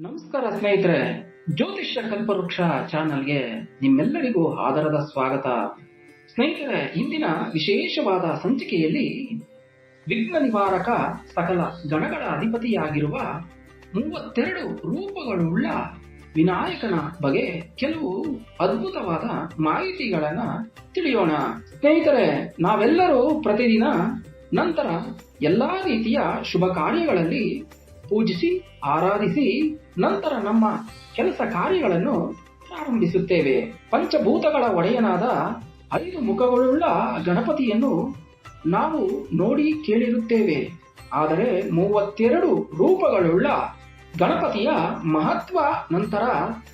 ನಮಸ್ಕಾರ ಸ್ನೇಹಿತರೆ. ಜ್ಯೋತಿಷ್ಯ ಕಲ್ಪವೃಕ್ಷ ಚಾನಲ್ಗೆ ನಿಮ್ಮೆಲ್ಲರಿಗೂ ಆದರದ ಸ್ವಾಗತ. ಸ್ನೇಹಿತರೆ, ಇಂದಿನ ವಿಶೇಷವಾದ ಸಂಚಿಕೆಯಲ್ಲಿ ವಿಘ್ನ ನಿವಾರಕ ಸಕಲ ಗಣಗಳ ಅಧಿಪತಿಯಾಗಿರುವ ಮೂವತ್ತೆರಡು ರೂಪಗಳುಳ್ಳ ವಿನಾಯಕನ ಬಗ್ಗೆ ಕೆಲವು ಅದ್ಭುತವಾದ ಮಾಹಿತಿಗಳನ್ನ ತಿಳಿಯೋಣ. ಸ್ನೇಹಿತರೆ, ನಾವೆಲ್ಲರೂ ಪ್ರತಿದಿನ ನಂತರ ಎಲ್ಲಾ ರೀತಿಯ ಶುಭ ಕಾರ್ಯಗಳಲ್ಲಿ ಪೂಜಿಸಿ, ಆರಾಧಿಸಿ, ನಂತರ ನಮ್ಮ ಕೆಲಸ ಕಾರ್ಯಗಳನ್ನು ಪ್ರಾರಂಭಿಸುತ್ತೇವೆ. ಪಂಚಭೂತಗಳ ಒಡೆಯನಾದ ಐದು ಮುಖಗಳುಳ್ಳ ಗಣಪತಿಯನ್ನು ನಾವು ನೋಡಿ ಕೇಳಿರುತ್ತೇವೆ. ಆದರೆ ಮೂವತ್ತೆರಡು ರೂಪಗಳುಳ್ಳ ಗಣಪತಿಯ ಮಹತ್ವ ನಂತರ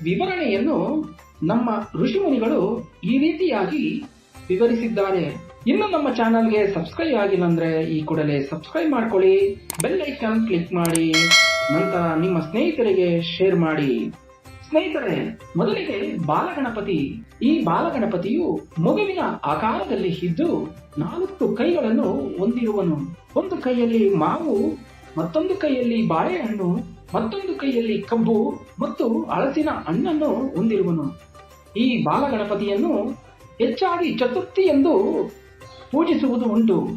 ವಿವರಣೆಯನ್ನು ನಮ್ಮ ಋಷಿಮುನಿಗಳು ಈ ರೀತಿಯಾಗಿ ವಿವರಿಸಿದ್ದಾರೆ. ಇನ್ನು ನಮ್ಮ ಚಾನಲ್ಗೆ ಸಬ್ಸ್ಕ್ರೈಬ್ ಆಗಿಲ್ಲ ಅಂದ್ರೆ ಈ ಕೂಡಲೇ ಸಬ್ಸ್ಕ್ರೈಬ್ ಮಾಡ್ಕೊಳ್ಳಿ, ಬೆಲ್ ಐಕಾನ್ ಕ್ಲಿಕ್ ಮಾಡಿ, ನಂತರ ನಿಮ್ಮ ಸ್ನೇಹಿತರಿಗೆ ಶೇರ್ ಮಾಡಿ. ಸ್ನೇಹಿತರೆ, ಮೊದಲಿಗೆ ಬಾಲಗಣಪತಿ. ಈ ಬಾಲಗಣಪತಿಯು ಮಗುವಿನ ಆಕಾರದಲ್ಲಿ ಇದ್ದು ನಾಲ್ಕು ಕೈಗಳನ್ನು ಹೊಂದಿರುವನು. ಒಂದು ಕೈಯಲ್ಲಿ ಮಾವು, ಮತ್ತೊಂದು ಕೈಯಲ್ಲಿ ಬಾಳೆಹಣ್ಣು, ಮತ್ತೊಂದು ಕೈಯಲ್ಲಿ ಕಬ್ಬು ಮತ್ತು ಹಳಸಿನ ಹಣ್ಣನ್ನು ಹೊಂದಿರುವನು. ಈ ಬಾಲಗಣಪತಿಯನ್ನು ಹೆಚ್ಚಾಗಿ ಚತುರ್ಥಿ ಎಂದು ಪೂಜಿಸುವುದು ಉಂಟು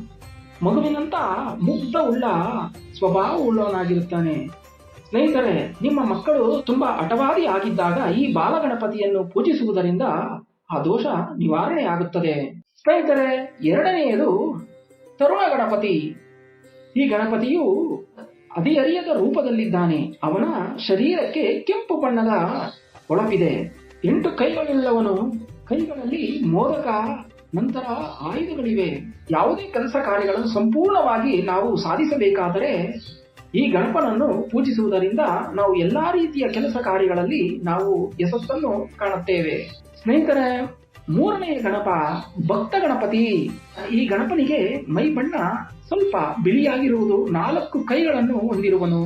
ಮಗುವಿನಂತ ಮುಗ್ಧ ಉಳ್ಳ ಸ್ವಭಾವ ಉಳ್ಳವನಾಗಿರುತ್ತಾನೆ ಸ್ನೇಹಿತರೆ, ನಿಮ್ಮ ಮಕ್ಕಳು ತುಂಬಾ ಅಟವಾದಿ ಆಗಿದ್ದಾಗ ಈ ಬಾಲಗಣಪತಿಯನ್ನು ಪೂಜಿಸುವುದರಿಂದ ಆ ದೋಷ ನಿವಾರಣೆ ಆಗುತ್ತದೆ ಸ್ನೇಹಿತರೆ, ಎರಡನೆಯದು ತರುಣ ಗಣಪತಿ. ಈ ಗಣಪತಿಯು ಅರಿಯದ ರೂಪದಲ್ಲಿದ್ದಾನೆ. ಅವನ ಶರೀರಕ್ಕೆ ಕೆಂಪು ಬಣ್ಣದ ಹೊಳಪಿದೆ. ಎಂಟು ಕೈಗಳುಳ್ಳವನು ಕೈಗಳಲ್ಲಿ ಮೋದಕ ನಂತರ ಆಯುಧಗಳಿವೆ. ಯಾವುದೇ ಕೆಲಸ ಕಾರ್ಯಗಳನ್ನು ಸಂಪೂರ್ಣವಾಗಿ ನಾವು ಸಾಧಿಸಬೇಕಾದರೆ ಈ ಗಣಪನನ್ನು ಪೂಜಿಸುವುದರಿಂದ ನಾವು ಎಲ್ಲ ರೀತಿಯ ಕೆಲಸ ಕಾರ್ಯಗಳಲ್ಲಿ ನಾವು ಯಶಸ್ಸನ್ನು ಕಾಣುತ್ತೇವೆ. ಸ್ನೇಹಿತರೆ ಮೂರನೆಯ ಗಣಪ ಭಕ್ತ ಗಣಪತಿ. ಈ ಗಣಪನಿಗೆ ಮೈ ಬಣ್ಣ ಸ್ವಲ್ಪ ಬಿಳಿಯಾಗಿರುವುದು ನಾಲ್ಕು ಕೈಗಳನ್ನು ಹೊಂದಿರುವನು.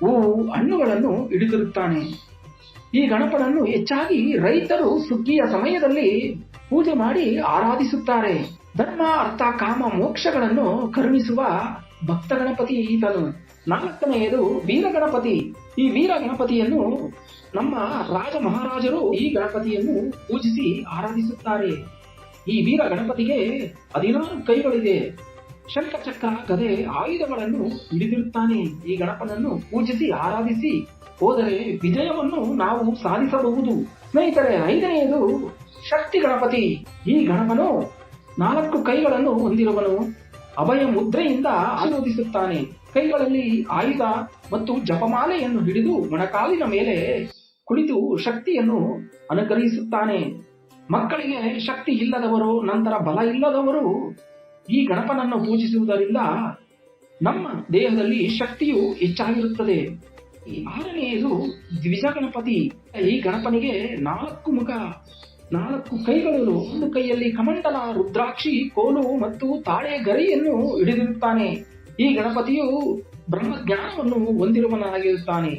ಹೂವು ಹಣ್ಣುಗಳನ್ನು ಹಿಡಿದಿರುತ್ತಾನೆ. ಈ ಗಣಪನನ್ನು ಹೆಚ್ಚಾಗಿ ರೈತರು ಸುಗ್ಗಿಯ ಸಮಯದಲ್ಲಿ ಪೂಜೆ ಮಾಡಿ ಆರಾಧಿಸುತ್ತಾರೆ. ಧರ್ಮ, ಅರ್ಥ, ಕಾಮ, ಮೋಕ್ಷಗಳನ್ನು ಕರುಣಿಸುವ ಭಕ್ತ ಗಣಪತಿ ಈತನು. ನಾಲ್ಕನೆಯದು ವೀರ ಗಣಪತಿ. ಈ ವೀರ ಗಣಪತಿಯನ್ನು ನಮ್ಮ ರಾಜ ಮಹಾರಾಜರು ಈ ಗಣಪತಿಯನ್ನು ಪೂಜಿಸಿ ಆರಾಧಿಸುತ್ತಾರೆ. ಈ ವೀರ ಗಣಪತಿಗೆ ಹದಿನಾರು ಕೈಗಳಿದೆ. ಶಂಖ ಚಕ್ರ ಗದೆ ಆಯುಧಗಳನ್ನು ಹಿಡಿದಿರುತ್ತಾನೆ ಈ ಗಣಪನನ್ನು ಪೂಜಿಸಿ, ಆರಾಧಿಸಿ. ಹೋದರೆ ವಿಜಯವನ್ನು ನಾವು ಸಾಧಿಸಬಹುದು. ಸ್ನೇಹಿತರೆ, ಐದನೆಯದು ಶಕ್ತಿ ಗಣಪತಿ. ಈ ಗಣಪನು ನಾಲ್ಕು ಕೈಗಳನ್ನು ಹೊಂದಿರುವನು. ಅಭಯ ಮುದ್ರೆಯಿಂದ ಆಶೀರ್ವದಿಸುತ್ತಾನೆ. ಕೈಗಳಲ್ಲಿ ಆಯುಧ ಮತ್ತು ಜಪಮಾಲೆಯನ್ನು ಹಿಡಿದು ಮೊಣಕಾಲಿನ ಮೇಲೆ ಕುಳಿತು ಶಕ್ತಿಯನ್ನು ಅನುಗ್ರಹಿಸುತ್ತಾನೆ. ಮಕ್ಕಳಿಗೆ ಶಕ್ತಿ ಇಲ್ಲದವರು, ನಂತರ ಬಲ ಇಲ್ಲದವರು ಈ ಗಣಪನನ್ನು ಪೂಜಿಸುವುದರಿಂದ ನಮ್ಮ ದೇಹದಲ್ಲಿ ಶಕ್ತಿಯು ಹೆಚ್ಚಾಗಿರುತ್ತದೆ. ಈ ಆರನೆಯದು ದ್ವಿಜ ಗಣಪತಿ ಈ ಗಣಪನಿಗೆ ನಾಲ್ಕು ಮುಖ, ನಾಲ್ಕು ಕೈಗಳು, ಒಂದು ಕೈಯಲ್ಲಿ ಕಮಂಡಲ, ರುದ್ರಾಕ್ಷಿ, ಕೋಲು ಮತ್ತು ತಾಳೆ ಗರಿಯನ್ನು ಹಿಡಿದಿರುತ್ತಾನೆ ಈ ಗಣಪತಿಯು ಬ್ರಹ್ಮಜ್ಞಾನವನ್ನು ಹೊಂದಿರುವನಾಗಿರುತ್ತಾನೆ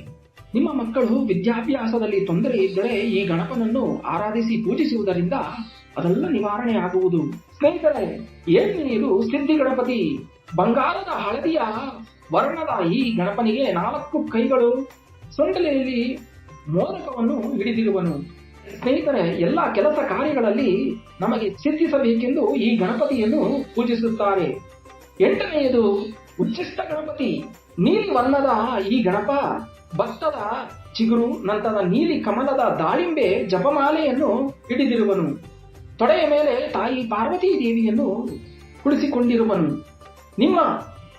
ನಿಮ್ಮ ಮಕ್ಕಳು ವಿದ್ಯಾಭ್ಯಾಸದಲ್ಲಿ ತೊಂದರೆ ಇದ್ದರೆ ಈ ಗಣಪನನ್ನು ಆರಾಧಿಸಿ ಪೂಜಿಸುವುದರಿಂದ ಅದೆಲ್ಲ ನಿವಾರಣೆ ಆಗುವುದು. ಸ್ನೇಹಿತರೆ ನೀರು ಸಿದ್ಧಿ ಗಣಪತಿ? ಬಂಗಾರದ ಹಳದಿಯ ವರ್ಣದ ಈ ಗಣಪನಿಗೆ ನಾಲ್ಕು ಕೈಗಳು. ಸೊಂಟಲೆಯಲ್ಲಿ ಮೋದಕವನ್ನು ಹಿಡಿದಿರುವನು ಸ್ನೇಹಿತರೆ, ಎಲ್ಲ ಕೆಲಸ ಕಾರ್ಯಗಳಲ್ಲಿ ನಮಗೆ ಸಿದ್ಧಿಸಬೇಕೆಂದು ಈ ಗಣಪತಿಯನ್ನು ಪೂಜಿಸುತ್ತಾರೆ. ಎಂಟನೆಯದು ಉಚ್ಚಿಷ್ಟ ಗಣಪತಿ. ನೀಲಿ ವರ್ಣದ ಈ ಗಣಪ ಭತ್ತದ ಚಿಗುರು, ನಂತರ ನೀಲಿ ಕಮಲದ ದಾಳಿಂಬೆ, ಜಪಮಾಲೆಯನ್ನು ಹಿಡಿದಿರುವನು. ತೊಡೆಯ ಮೇಲೆ ತಾಯಿ ಪಾರ್ವತೀ ದೇವಿಯನ್ನು ಕುಳಿಸಿಕೊಂಡಿರುವನು. ನಿಮ್ಮ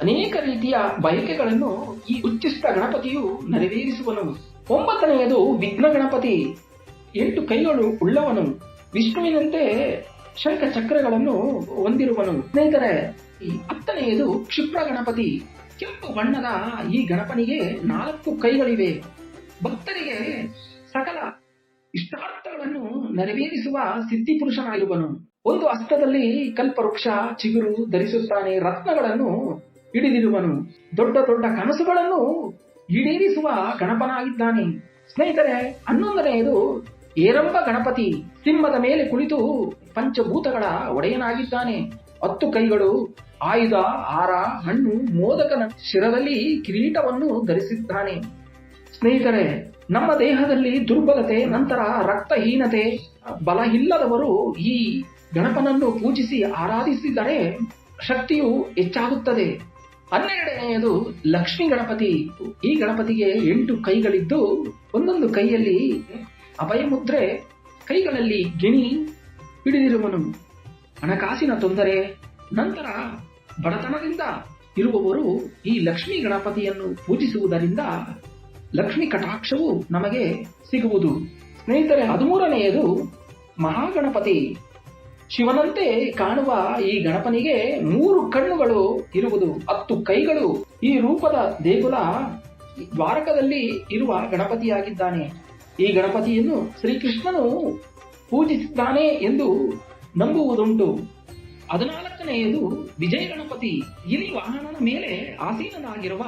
ಅನೇಕ ರೀತಿಯ ಬಯಕೆಗಳನ್ನು ಈ ಉಚ್ಚಿಷ್ಟ ಗಣಪತಿಯು ನೆರವೇರಿಸುವನು. ಒಂಬತ್ತನೆಯದು ವಿಘ್ನ ಗಣಪತಿ. ಎಂಟು ಕೈಗಳು ಉಳ್ಳವನು. ವಿಷ್ಣುವಿನಂತೆ ಶಂಖ ಚಕ್ರಗಳನ್ನು ಹೊಂದಿರುವನು. ಸ್ನೇಹಿತರೆ, ಈ ಹತ್ತನೆಯದು ಕ್ಷಿಪ್ರ ಗಣಪತಿ. ಕೆಂಪು ಬಣ್ಣದ ಈ ಗಣಪನಿಗೆ ನಾಲ್ಕು ಕೈಗಳಿವೆ. ಭಕ್ತರಿಗೆ ಸಕಲ ಇಷ್ಟಾರ್ಥಗಳನ್ನು ನೆರವೇರಿಸುವ ಸಿದ್ಧಿ ಪುರುಷನಾಗಿರುವನು ಒಂದು ಹಸ್ತದಲ್ಲಿ ಕಲ್ಪವೃಕ್ಷ, ಚಿಗುರು ಧರಿಸುತ್ತಾನೆ, ರತ್ನಗಳನ್ನು ಹಿಡಿದಿರುವನು ದೊಡ್ಡ ದೊಡ್ಡ ಕನಸುಗಳನ್ನು ಈಡೇರಿಸುವ ಗಣಪನಾಗಿದ್ದಾನೆ. ಸ್ನೇಹಿತರೆ, ಹನ್ನೊಂದನೆಯದು ಏರಂಬ ಗಣಪತಿ. ಸಿಂಹದ ಮೇಲೆ ಕುಳಿತು ಪಂಚಭೂತಗಳ ಒಡೆಯನಾಗಿದ್ದಾನೆ. ಹತ್ತು ಕೈಗಳು, ಆಯುಧ ಆರ ಹಣ್ಣು, ಮೋದಕನ ಶಿರದಲ್ಲಿ ಕಿರೀಟವನ್ನು ಧರಿಸಿದ್ದಾನೆ. ಸ್ನೇಹಿತರೆ ನಮ್ಮ ದೇಹದಲ್ಲಿ ದುರ್ಬಲತೆ, ನಂತರ ರಕ್ತಹೀನತೆ ಬಲ ಇಲ್ಲದವರು ಈ ಗಣಪನನ್ನು ಪೂಜಿಸಿ ಆರಾಧಿಸಿದರೆ ಶಕ್ತಿಯು ಹೆಚ್ಚಾಗುತ್ತದೆ. ಹನ್ನೆರಡನೆಯದು ಲಕ್ಷ್ಮೀ ಗಣಪತಿ. ಈ ಗಣಪತಿಗೆ ಎಂಟು ಕೈಗಳಿದ್ದು, ಒಂದೊಂದು ಕೈಯಲ್ಲಿ ಅಭಯ ಮುದ್ರೆ ಕೈಗಳಲ್ಲಿ ಗಿಣಿ ಹಿಡಿದಿರುವನು. ಹಣಕಾಸಿನ ತೊಂದರೆ, ನಂತರ ಬಡತನದಿಂದ ಇರುವವರು ಈ ಲಕ್ಷ್ಮೀ ಗಣಪತಿಯನ್ನು ಪೂಜಿಸುವುದರಿಂದ ಲಕ್ಷ್ಮಿ ಕಟಾಕ್ಷವು ನಮಗೆ ಸಿಗುವುದು. ಸ್ನೇಹಿತರೆ, ಹದಿಮೂರನೆಯದು ಮಹಾಗಣಪತಿ. ಶಿವನಂತೆ ಕಾಣುವ ಈ ಗಣಪನಿಗೆ ಮೂರು ಕಣ್ಣುಗಳು ಇರುವುದು, ಹತ್ತು ಕೈಗಳು. ಈ ರೂಪದ ದೇಗುಲ ದ್ವಾರಕದಲ್ಲಿ ಇರುವ ಗಣಪತಿಯಾಗಿದ್ದಾನೆ. ಈ ಗಣಪತಿಯನ್ನು ಶ್ರೀಕೃಷ್ಣನು ಪೂಜಿಸಿದ್ದಾನೆ ಎಂದು ನಂಬುವುದುಂಟು. ಹದಿನಾಲ್ಕನೆಯದು ವಿಜಯ ಗಣಪತಿ ಇಲ್ಲಿ ವಾಹನನ ಮೇಲೆ ಆಸೀನನಾಗಿರುವ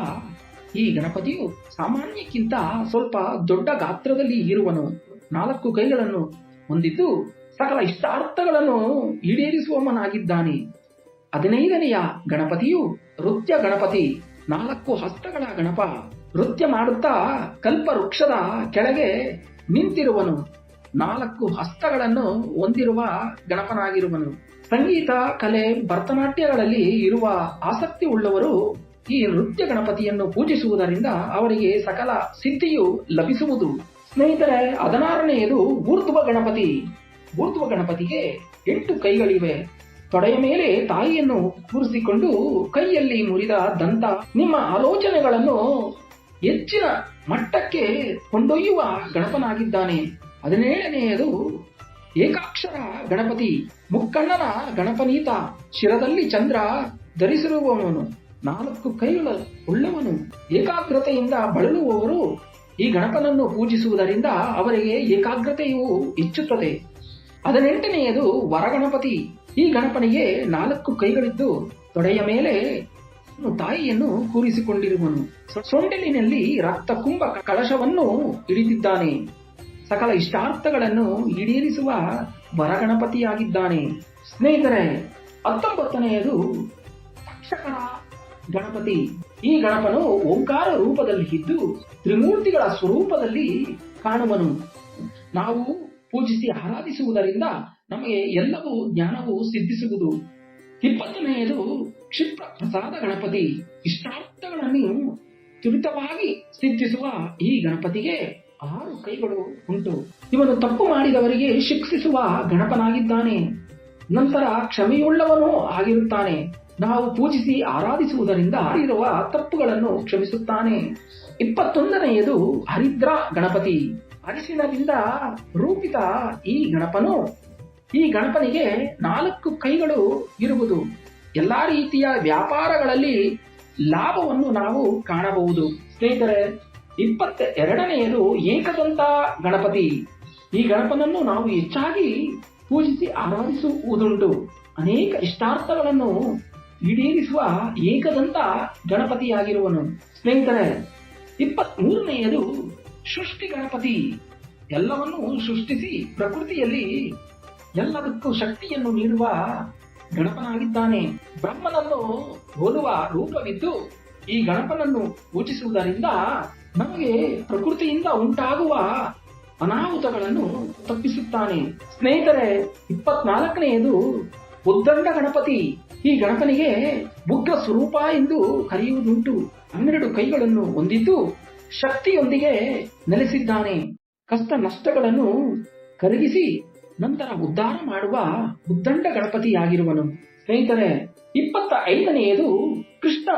ಈ ಗಣಪತಿಯು ಸಾಮಾನ್ಯಕ್ಕಿಂತ ಸ್ವಲ್ಪ ದೊಡ್ಡ ಗಾತ್ರದಲ್ಲಿ ಇರುವನು. ನಾಲ್ಕು ಕೈಗಳನ್ನು ಹೊಂದಿದ್ದು ಸಕಲ ಇಷ್ಟಾರ್ಥಗಳನ್ನು ಈಡೇರಿಸುವವನಾಗಿದ್ದಾನೆ. ಹದಿನೈದನೆಯ ಗಣಪತಿಯು ನೃತ್ಯ ಗಣಪತಿ, ನಾಲ್ಕು ಹಸ್ತಗಳ ಗಣಪ. ನೃತ್ಯ ಮಾಡುತ್ತಾ ಕಲ್ಪ ವೃಕ್ಷದ ಕೆಳಗೆ ನಿಂತಿರುವನು. ನಾಲ್ಕು ಹಸ್ತಗಳನ್ನು ಹೊಂದಿರುವ ಗಣಪನಾಗಿರುವನು. ಸಂಗೀತ, ಕಲೆ, ಭರತನಾಟ್ಯಗಳಲ್ಲಿ ಇರುವ ಆಸಕ್ತಿ ಉಳ್ಳವರು ಈ ನೃತ್ಯ ಗಣಪತಿಯನ್ನು ಪೂಜಿಸುವುದರಿಂದ ಅವರಿಗೆ ಸಕಲ ಸಿದ್ಧಿಯು ಲಭಿಸುವುದು. ಸ್ನೇಹಿತರೆ ಹದಿನಾರನೆಯದು ಊರ್ಧ್ವ ಗಣಪತಿ. ಊರ್ಧ್ವ ಗಣಪತಿಗೆ ಎಂಟು ಕೈಗಳಿವೆ. ತೊಡೆಯ ಮೇಲೆ ತಾಯಿಯನ್ನು ಕೂರಿಸಿಕೊಂಡು ಕೈಯಲ್ಲಿ ಮುರಿದ ದಂತ ನಿಮ್ಮ ಆಲೋಚನೆಗಳನ್ನು ಹೆಚ್ಚಿನ ಮಟ್ಟಕ್ಕೆ ಕೊಂಡೊಯ್ಯುವ ಗಣಪನಾಗಿದ್ದಾನೆ. ಹದಿನೇಳನೆಯದು, ಏಕಾಕ್ಷರ ಗಣಪತಿ, ಮುಕ್ಕಣ್ಣನ ಗಣಪನೀತ, ಶಿರದಲ್ಲಿ ಚಂದ್ರ ಧರಿಸಿರುವವನು. ನಾಲ್ಕು ಕೈಗಳ ಉಳ್ಳವನು ಏಕಾಗ್ರತೆಯಿಂದ ಬಳಲುವವರು ಈ ಗಣಪನನ್ನು ಪೂಜಿಸುವುದರಿಂದ ಅವರಿಗೆ ಏಕಾಗ್ರತೆಯು ಹೆಚ್ಚುತ್ತದೆ. ಹದಿನೆಂಟನೆಯದು ವರಗಣಪತಿ. ಈ ಗಣಪನಿಗೆ ನಾಲ್ಕು ಕೈಗಳಿದ್ದು ತೊಡೆಯ ಮೇಲೆ ತಾಯಿಯನ್ನು ಕೂರಿಸಿಕೊಂಡಿರುವನು. ಸೊಂಡಿಲಿನಲ್ಲಿ ರಕ್ತ ಕುಂಭ ಕಳಶವನ್ನು ಹಿಡಿದಿದ್ದಾನೆ. ಸಕಲ ಇಷ್ಟಾರ್ಥಗಳನ್ನು ಈಡೇರಿಸುವ ವರಗಣಪತಿಯಾಗಿದ್ದಾನೆ. ಸ್ನೇಹಿತರೆ, ಹತ್ತೊಂಬತ್ತನೆಯದು ತಕ್ಷಕರ ಗಣಪತಿ. ಈ ಗಣಪನು ಓಂಕಾರ ರೂಪದಲ್ಲಿ ಇದ್ದು ತ್ರಿಮೂರ್ತಿಗಳ ಸ್ವರೂಪದಲ್ಲಿ ಕಾಣುವನು. ನಾವು ಪೂಜಿಸಿ ಆರಾಧಿಸುವುದರಿಂದ ನಮಗೆ ಎಲ್ಲವೂ ಜ್ಞಾನವು ಸಿದ್ಧಿಸುವುದು. ಇಪ್ಪತ್ತನೆಯದು ಕ್ಷಿಪ್ರ ಪ್ರಸಾದ ಗಣಪತಿ. ಇಷ್ಟಾರ್ಥಗಳನ್ನು ತ್ವರಿತವಾಗಿ ಸಿದ್ಧಿಸುವ ಈ ಗಣಪತಿಗೆ ಆರು ಕೈಗಳು ಉಂಟು. ಇವನು ತಪ್ಪು ಮಾಡಿದವರಿಗೆ ಶಿಕ್ಷಿಸುವ ಗಣಪನಾಗಿದ್ದಾನೆ. ನಂತರ ಕ್ಷಮೆಯುಳ್ಳವನು ಆಗಿರುತ್ತಾನೆ. ನಾವು ಪೂಜಿಸಿ ಆರಾಧಿಸುವುದರಿಂದ ಇರುವ ತಪ್ಪುಗಳನ್ನು ಕ್ಷಮಿಸುತ್ತಾನೆ. ಇಪ್ಪತ್ತೊಂದನೆಯದು ಹರಿದ್ರ ಗಣಪತಿ. ಅರಿಶಿನದಿಂದ ರೂಪಿತ ಈ ಗಣಪನು. ಈ ಗಣಪನಿಗೆ ನಾಲ್ಕು ಕೈಗಳು ಇರುವುದು. ಎಲ್ಲಾ ರೀತಿಯ ವ್ಯಾಪಾರಗಳಲ್ಲಿ ಲಾಭವನ್ನು ನಾವು ಕಾಣಬಹುದು. ಸ್ನೇಹಿತರೆ ಇಪ್ಪತ್ತ ಎರಡನೆಯದು ಏಕದಂತ ಗಣಪತಿ. ಈ ಗಣಪನನ್ನು ನಾವು ಹೆಚ್ಚಾಗಿ ಪೂಜಿಸಿ ಆರಾಧಿಸುವುದುಂಟು. ಅನೇಕ ಇಷ್ಟಾರ್ಥಗಳನ್ನು ಈಡೇರಿಸುವ ಏಕದಂತ ಗಣಪತಿಯಾಗಿರುವನು. ಸ್ನೇಹಿತರೆ, ಇಪ್ಪತ್ಮೂರನೆಯದು ಸೃಷ್ಟಿ ಗಣಪತಿ. ಎಲ್ಲವನ್ನೂ ಸೃಷ್ಟಿಸಿ ಪ್ರಕೃತಿಯಲ್ಲಿ ಎಲ್ಲದಕ್ಕೂ ಶಕ್ತಿಯನ್ನು ನೀಡುವ ಗಣಪನಾಗಿದ್ದಾನೆ. ಬ್ರಹ್ಮನನ್ನು ಹೋಲುವ ರೂಪವಿದ್ದು ಈ ಗಣಪನನ್ನು ಪೂಜಿಸುವುದರಿಂದ ನಮಗೆ ಪ್ರಕೃತಿಯಿಂದ ಉಂಟಾಗುವ ಅನಾಹುತಗಳನ್ನು ತಪ್ಪಿಸುತ್ತಾನೆ. ಸ್ನೇಹಿತರೆ, ಇಪ್ಪತ್ನಾಲ್ಕನೆಯದು ಉದ್ದಂಡ ಗಣಪತಿ. ಈ ಗಣಪನಿಗೆ ಉಗ್ರ ಸ್ವರೂಪ ಎಂದು ಕರೆಯುವುದುಂಟು. ಹನ್ನೆರಡು ಕೈಗಳನ್ನು ಹೊಂದಿದ್ದು ಶಕ್ತಿಯೊಂದಿಗೆ ನೆಲೆಸಿದ್ದಾನೆ. ಕಷ್ಟ ನಷ್ಟಗಳನ್ನು ಕರಗಿಸಿ ನಂತರ ಉದ್ಧಾರ ಮಾಡುವ ಉದ್ದಂಡ ಗಣಪತಿಯಾಗಿರುವನು. ಸ್ನೇಹಿತರೆ ಇಪ್ಪತ್ತ ಐದನೆಯದು ಕೃಷ್ಣ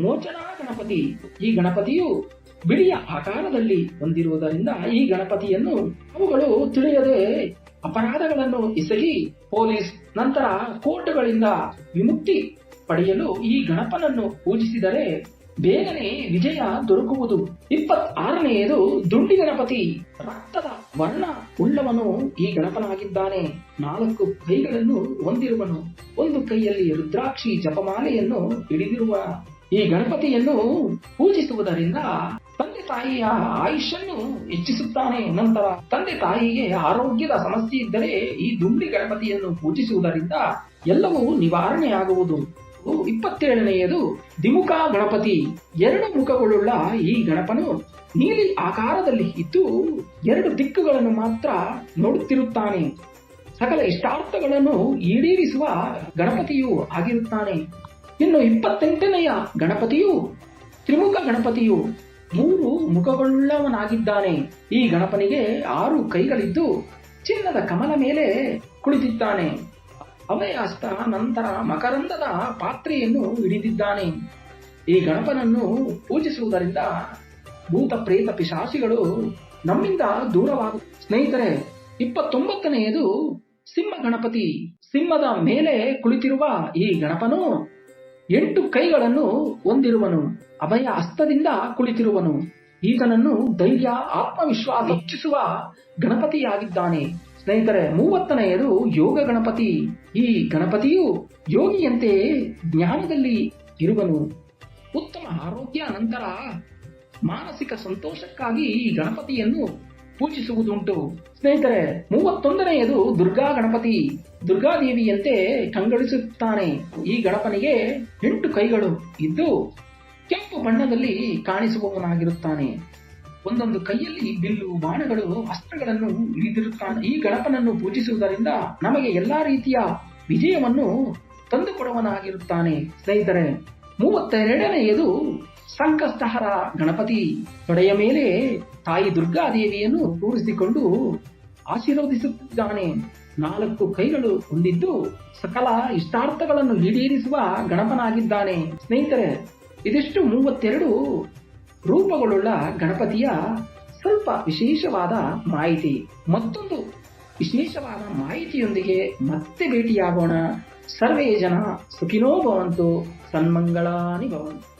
ಮೋಚನಾ ಗಣಪತಿ. ಈ ಗಣಪತಿಯು ಬಿಳಿಯ ಆಕಾರದಲ್ಲಿ ಹೊಂದಿರುವುದರಿಂದ ಈ ಗಣಪತಿಯನ್ನು ಅವುಗಳು ತಿಳಿಯದೆ ಅಪರಾಧಗಳನ್ನು ಎಸಗಿ ಪೊಲೀಸ್ ನಂತರ ಕೋರ್ಟ್ಗಳಿಂದ ವಿಮುಕ್ತಿ ಪಡೆಯಲು ಈ ಗಣಪನನ್ನು ಪೂಜಿಸಿದರೆ ಬೇಗನೆ ವಿಜಯ ದೊರಕುವುದು. ಇಪ್ಪತ್ತಾರನೆಯದು ದುಂಡಿ ಗಣಪತಿ. ರಕ್ತದ ವರ್ಣ ಉಳ್ಳವನು ಈ ಗಣಪನಾಗಿದ್ದಾನೆ. ನಾಲ್ಕು ಕೈಗಳನ್ನು ಹೊಂದಿರುವನು. ಒಂದು ಕೈಯಲ್ಲಿ ರುದ್ರಾಕ್ಷಿ ಜಪಮಾಲೆಯನ್ನು ಹಿಡಿದಿರುವ ಈ ಗಣಪತಿಯನ್ನು ಪೂಜಿಸುವುದರಿಂದ ತಾಯಿಯ ಆಯುಷನ್ನು ಹೆಚ್ಚಿಸುತ್ತಾನೆ ನಂತರ ತಂದೆ ತಾಯಿಗೆ ಆರೋಗ್ಯದ ಸಮಸ್ಯೆ ಇದ್ದರೆ ಈ ದುಂಬಿ ಗಣಪತಿಯನ್ನು ಪೂಜಿಸುವುದರಿಂದ ಎಲ್ಲವೂ ನಿವಾರಣೆಯಾಗುವುದು. ಇಪ್ಪತ್ತೇಳನೆಯದು ದಿಮುಖ ಗಣಪತಿ. ಎರಡು ಮುಖಗಳುಳ್ಳ ಈ ಗಣಪನು ನೀಲಿ ಆಕಾರದಲ್ಲಿ ಇದ್ದು ಎರಡು ದಿಕ್ಕುಗಳನ್ನು ಮಾತ್ರ ನೋಡುತ್ತಿರುತ್ತಾನೆ. ಸಕಲ ಇಷ್ಟಾರ್ಥಗಳನ್ನು ಈಡೇರಿಸುವ ಗಣಪತಿಯೂ ಆಗಿರುತ್ತಾನೆ. ಇನ್ನು ಇಪ್ಪತ್ತೆಂಟನೆಯ ಗಣಪತಿಯು ತ್ರಿಮುಖ ಗಣಪತಿಯು ಮೂರು ಮುಖಗಳುಳ್ಳವನಾಗಿದ್ದಾನೆ. ಈ ಗಣಪನಿಗೆ ಆರು ಕೈಗಳಿದ್ದು ಚಿನ್ನದ ಕಮಲ ಮೇಲೆ ಕುಳಿತಿದ್ದಾನೆ. ಅಭಯಾಸ್ತ ನಂತರ ಮಕರಂದದ ಪಾತ್ರೆಯನ್ನು ಹಿಡಿದಿದ್ದಾನೆ. ಈ ಗಣಪನನ್ನು ಪೂಜಿಸುವುದರಿಂದ ಭೂತ ಪ್ರೇತ ಪಿಶಾಸಿಗಳು ನಮ್ಮಿಂದ ದೂರವಾಗು, ಸ್ನೇಹಿತರೆ, ಇಪ್ಪತ್ತೊಂಬತ್ತನೆಯದು ಸಿಂಹ ಗಣಪತಿ. ಸಿಂಹದ ಮೇಲೆ ಕುಳಿತಿರುವ ಈ ಗಣಪನು ಎಂಟು ಕೈಗಳನ್ನು ಹೊಂದಿರುವನು, ಅಭಯ ಹಸ್ತದಿಂದ ಕುಳಿತಿರುವನು. ಈತನನ್ನು ಧೈರ್ಯ, ಆತ್ಮವಿಶ್ವಾಸ ಹೆಚ್ಚಿಸುವ ಗಣಪತಿಯಾಗಿದ್ದಾನೆ. ಸ್ನೇಹಿತರೆ, ಮೂವತ್ತನೆಯದು ಯೋಗ ಗಣಪತಿ. ಈ ಗಣಪತಿಯು ಯೋಗಿಯಂತೆ ಜ್ಞಾನದಲ್ಲಿ ಇರುವನು. ಉತ್ತಮ ಆರೋಗ್ಯ, ನಂತರ ಮಾನಸಿಕ ಸಂತೋಷಕ್ಕಾಗಿ ಈ ಗಣಪತಿಯನ್ನು ಪೂಜಿಸುವುದುಂಟು. ಸ್ನೇಹಿತರೆ ಮೂವತ್ತೊಂದನೆಯದು ದುರ್ಗಾ ಗಣಪತಿ. ದುರ್ಗಾದೇವಿಯಂತೆ ಕಂಗೊಳಿಸುತ್ತಾನೆ. ಈ ಗಣಪನಿಗೆ ಎಂಟು ಕೈಗಳು ಇದ್ದು, ಕೆಂಪು ಬಣ್ಣದಲ್ಲಿ ಕಾಣಿಸುವವನಾಗಿರುತ್ತಾನೆ. ಒಂದೊಂದು ಕೈಯಲ್ಲಿ ಬಿಲ್ಲು, ಬಾಣಗಳು, ಅಸ್ತ್ರಗಳನ್ನು ಹಿಡಿದಿರುತ್ತಾನೆ. ಈ ಗಣಪನನ್ನು ಪೂಜಿಸುವುದರಿಂದ ನಮಗೆ ಎಲ್ಲಾ ರೀತಿಯ ವಿಜಯವನ್ನು ತಂದುಕೊಡುವನಾಗಿರುತ್ತಾನೆ. ಸ್ನೇಹಿತರೆ ಮೂವತ್ತೆರಡನೆಯದು ಸಂಕಷ್ಟಹರ ಗಣಪತಿ. ತೊಡೆಯ ಮೇಲೆ ತಾಯಿ ದುರ್ಗಾದೇವಿಯನ್ನು ಕೂರಿಸಿಕೊಂಡು ಆಶೀರ್ವದಿಸುತ್ತಿದ್ದಾನೆ. ನಾಲ್ಕು ಕೈಗಳು ಹೊಂದಿದ್ದು ಸಕಲ ಇಷ್ಟಾರ್ಥಗಳನ್ನು ಈಡೇರಿಸುವ ಗಣಪನಾಗಿದ್ದಾನೆ. ಸ್ನೇಹಿತರೆ, ಇದಿಷ್ಟು ಮೂವತ್ತೆರಡು ರೂಪಗಳುಳ್ಳ ಗಣಪತಿಯ ಸ್ವಲ್ಪ ವಿಶೇಷವಾದ ಮಾಹಿತಿ. ಮತ್ತೊಂದು ವಿಶೇಷವಾದ ಮಾಹಿತಿಯೊಂದಿಗೆ ಮತ್ತೆ ಭೇಟಿಯಾಗೋಣ. ಸರ್ವೇ ಜನ ಸುಖಿನೋ ಭವಂತು, ಸನ್ಮಂಗಳಾನಿ ಭವಂತು.